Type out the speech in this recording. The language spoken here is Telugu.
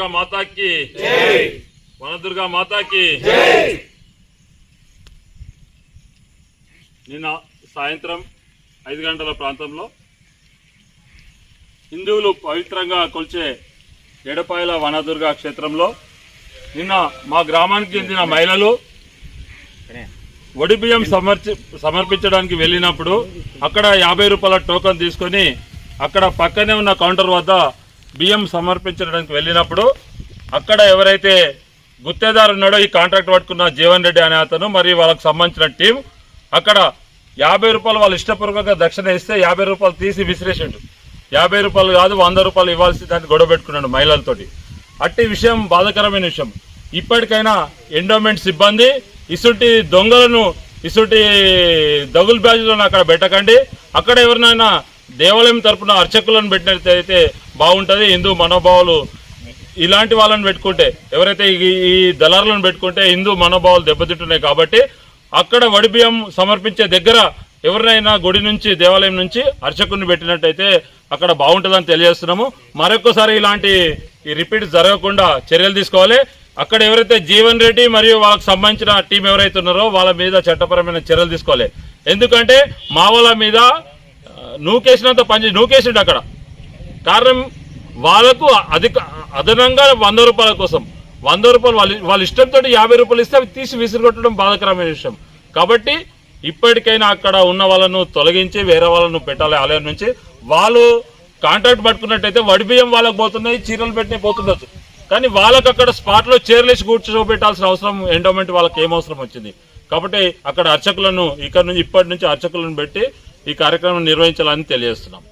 వనదుర్గా మాతాకి. వనదుర్గా మాతాకి. నిన్న సాయంత్రం ఐదు గంటల ప్రాంతంలో హిందువులు పవిత్రంగా కొలిచే ఎడపాయల వనదుర్గా క్షేత్రంలో నిన్న మా గ్రామానికి చెందిన మహిళలు ఒడి బియ్యం సమర్చి సమర్పించడానికి వెళ్ళినప్పుడు అక్కడ యాభై రూపాయల టోకన్ తీసుకొని అక్కడ పక్కనే ఉన్న కౌంటర్ వద్ద బియ్యం సమర్పించడానికి వెళ్ళినప్పుడు అక్కడ ఎవరైతే గుత్తేదారు ఉన్నాడో ఈ కాంట్రాక్ట్ పట్టుకున్న జీవన్ రెడ్డి అనే అతను మరియు వాళ్ళకి సంబంధించిన టీం అక్కడ యాభై రూపాయలు వాళ్ళు ఇష్టపూర్వకంగా దక్షిణ ఇస్తే యాభై రూపాయలు తీసి విసిరేసిండు. యాభై రూపాయలు కాదు వంద రూపాయలు ఇవ్వాల్సి దాన్ని గొడవ పెట్టుకున్నాడు మహిళలతోటి. అట్టి విషయం బాధాకరమైన విషయం. ఇప్పటికైనా ఎండోమెంట్ సిబ్బంది ఇసుటి దొంగలను ఇసుటి దగుల బ్యాజులను అక్కడ పెట్టకండి. అక్కడ ఎవరినైనా దేవాలయం తరపున అర్చకులను పెట్టినట్టయితే బాగుంటుంది. హిందూ మనోభావాలు ఇలాంటి వాళ్ళని పెట్టుకుంటే ఎవరైతే ఈ ఈ దళారులను పెట్టుకుంటే హిందూ మనోభావాలు దెబ్బతింటున్నాయి కాబట్టి అక్కడ వడిబియ్యం సమర్పించే దగ్గర ఎవరినైనా గుడి నుంచి దేవాలయం నుంచి అర్చకుని పెట్టినట్టయితే అక్కడ బాగుంటుందని తెలియజేస్తున్నాము. మరొకసారి ఇలాంటి ఈ రిపీట్ జరగకుండా చర్యలు తీసుకోవాలి. అక్కడ ఎవరైతే జీవన్ రెడ్డి మరియు వాళ్ళకి సంబంధించిన టీం ఎవరైతే ఉన్నారో వాళ్ళ మీద చట్టపరమైన చర్యలు తీసుకోవాలి. ఎందుకంటే మా వాళ్ళ మీద నూకేసినంత పని నూకేసిండు అక్కడ. కారణం వాళ్ళకు అధిక అదనంగా వంద రూపాయల కోసం. వంద రూపాయలు వాళ్ళ వాళ్ళ ఇష్టంతో యాభై రూపాయలు ఇస్తే అవి తీసి విసిరగొట్టడం బాధకరమైన విషయం. కాబట్టి ఇప్పటికైనా అక్కడ ఉన్న వాళ్ళను తొలగించి వేరే వాళ్ళను పెట్టాలి ఆలయం నుంచి. వాళ్ళు కాంట్రాక్ట్ పట్టుకున్నట్టయితే వడి బియ్యం వాళ్ళకి పోతున్నాయి చీరలు పెట్టిన పోతుండొచ్చు. కానీ వాళ్ళకి అక్కడ స్పాట్లో చీరలేసి కూర్చోబెట్టాల్సిన అవసరం ఎండోమెంట్ వాళ్ళకి ఏం అవసరం వచ్చింది. కాబట్టి అక్కడ అర్చకులను ఇక్కడ నుంచి ఇప్పటి నుంచి అర్చకులను పెట్టి ఈ కార్యక్రమం నిర్వహించాలని తెలియజేస్తున్నాం.